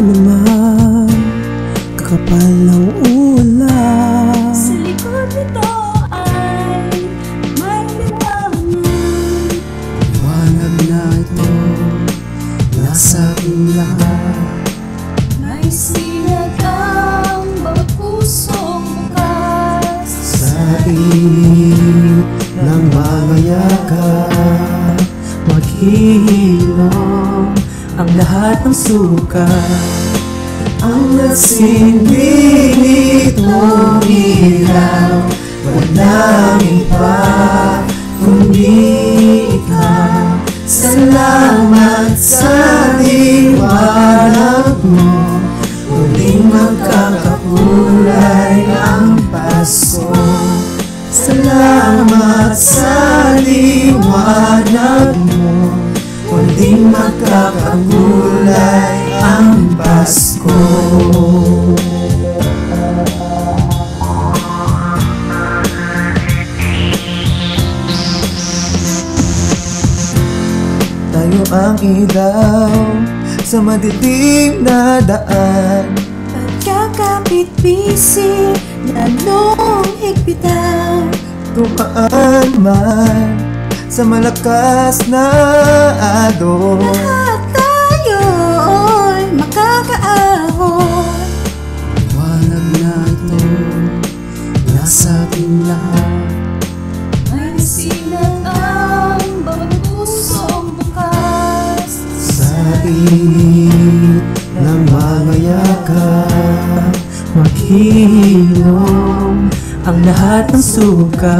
Gaano man kakapal ng ulan lahat ng suka Ang nagsindi nitong ilaw Walang iba kundi ikaw. Salamat sa liwanag mo. Muling magkakakulay ang Pasko. Salamat sa liwanag mo. Muling magkakakulay ang ilaw sa madilim na daan. Pagkakapit-bisig Lalong higpitan. Tumaan man sa malakas na alon Lahat tayo'y makakaahon. Liwanag na ito nasa ating lahat Sa init ng mga Maghihilom ang lahat ng suka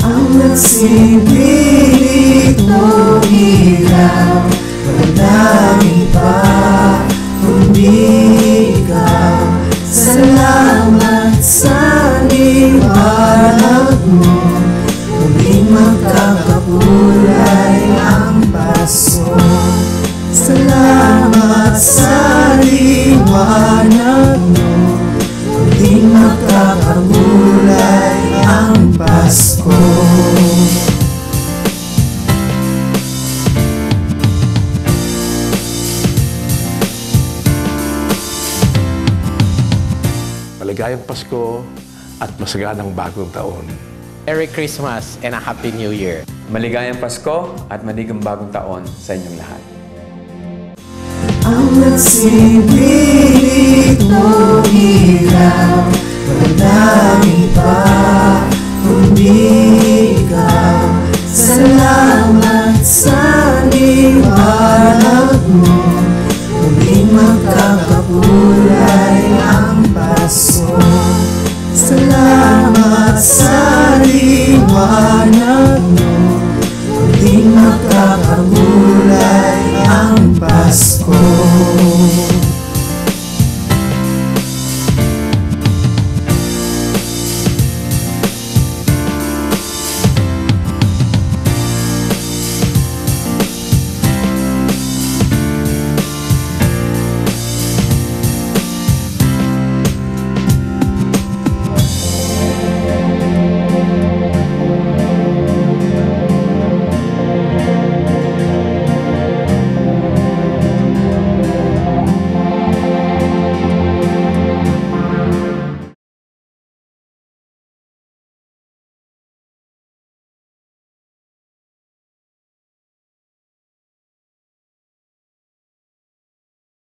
Ang nagsipilit mo ilaw Walang iba kundi Maligayang Pasko at masaganang bagong taon. Merry Christmas and a Happy New Year. Maligayang Pasko at maligang bagong taon sa inyong lahat. Ang nagsipilit Salamat sa liwanag mo. Muling magkakakulay ang Pasko